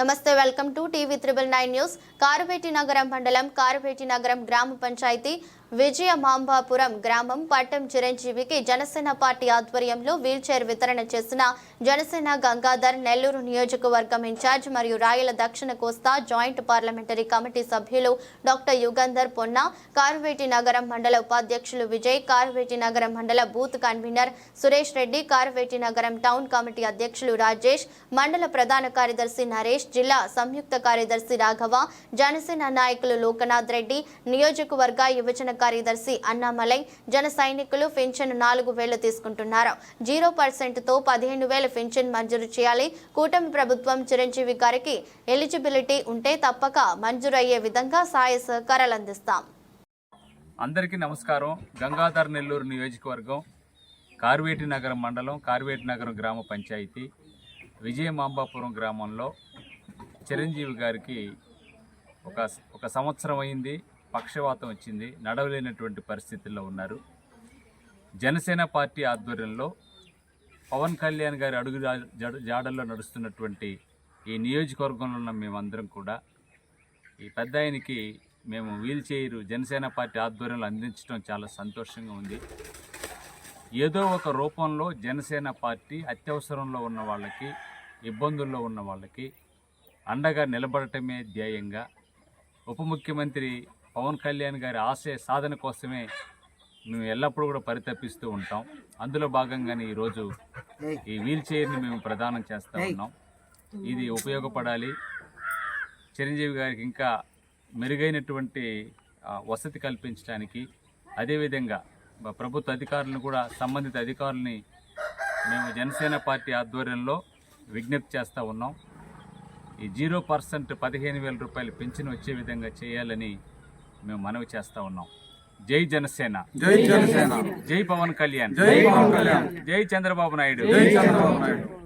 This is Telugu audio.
నమస్తే welcome to TV triple nine news. Karveti Nagaram మండలం కారుపేటి నగరం గ్రామ పంచాయతీ విజయ మాంబాపురం గ్రామం పట్టం చిరంజీవికి జనసేన పార్టీ ఆధ్వర్యంలో వీల్చైర్ వితరణ చేసిన జనసేన గంగాధర్ నెల్లూరు నియోజకవర్గం ఇన్ఛార్జ్ మరియు రాయల దక్షిణ కోస్తా జాయింట్ పార్లమెంటరీ కమిటీ సభ్యులు డాక్టర్ యుగంధర్ పొన్న కార్వేటి నగరం మండల ఉపాధ్యక్షులు విజయ్ కార్వేటి నగరం మండల booth convener Suresh Reddy Karveti Nagaram town committee అధ్యక్షులు రాజేష్ మండల ప్రధాన కార్యదర్శి నరేష్ జిల్లా సంయుక్త కార్యదర్శి రాఘవ జనసేన నాయకులు లోకనాథ్ రెడ్డి నియోజకవర్గ యువజన కార్యదర్శి అన్నామలై జన సైనికులు పెన్షన్ నాలుగు వేలు తీసుకుంటున్నారు. జీరో పర్సెంట్తో పదిహేను వేల పెన్షన్ మంజూరు చేయాలి. కూటమి ప్రభుత్వం చిరంజీవి గారికి ఎలిజిబిలిటీ ఉంటే తప్పక మంజూరు అయ్యే విధంగా సహాయ సహకారాలు అందిస్తాం. అందరికీ నమస్కారం. గంగాధర్ నెల్లూరు నియోజకవర్గం కార్వేటి నగరం మండలం కార్వేటి నగరం గ్రామ పంచాయతీ విజయమాంబాపురం గ్రామంలో చిరంజీవి గారికి ఒక ఒక సంవత్సరం అయింది. పక్షవాతం వచ్చింది నడవలేనటువంటి పరిస్థితుల్లో ఉన్నారు. జనసేన పార్టీ ఆధ్వర్యంలో పవన్ కళ్యాణ్ గారి అడుగు జా- జడ- జాడల్లో నడుస్తున్నటువంటి ఈ నియోజకవర్గంలో ఉన్న మేమందరం కూడా ఈ పెద్ద ఆయనకి మేము వీల్ చైర్ జనసేన పార్టీ ఆధ్వర్యంలో అందించడం చాలా సంతోషంగా ఉంది. ఏదో ఒక రూపంలో జనసేన పార్టీ అత్యవసరంలో ఉన్న వాళ్ళకి ఇబ్బందుల్లో ఉన్న వాళ్ళకి అండగా నిలబడటమే ధ్యేయంగా ఉప ముఖ్యమంత్రి పవన్ కళ్యాణ్ గారి ఆశయ సాధన కోసమే మేము ఎల్లప్పుడూ కూడా పరితపిస్తూ ఉంటాం. అందులో భాగంగానే ఈరోజు ఈ వీల్ చైర్ని మేము ప్రదానం చేస్తూ ఉన్నాం. ఇది ఉపయోగపడాలి. చిరంజీవి గారికి ఇంకా మెరుగైనటువంటి వసతి కల్పించడానికి అదేవిధంగా ప్రభుత్వ అధికారులను కూడా సంబంధిత అధికారులని మేము జనసేన పార్టీ ఆధ్వర్యంలో విజ్ఞప్తి చేస్తూ ఉన్నాం. ఈ జీరో పర్సెంట్ పదిహేను వేల రూపాయలు పెన్షన్ వచ్చే విధంగా చేయాలని మేము మనవి చేస్తూ ఉన్నాం. జై జనసేన. జై జనసేన. జై పవన్ కళ్యాణ్. జై పవన్ కళ్యాణ్. జై చంద్రబాబు నాయుడు. జై చంద్రబాబు నాయుడు.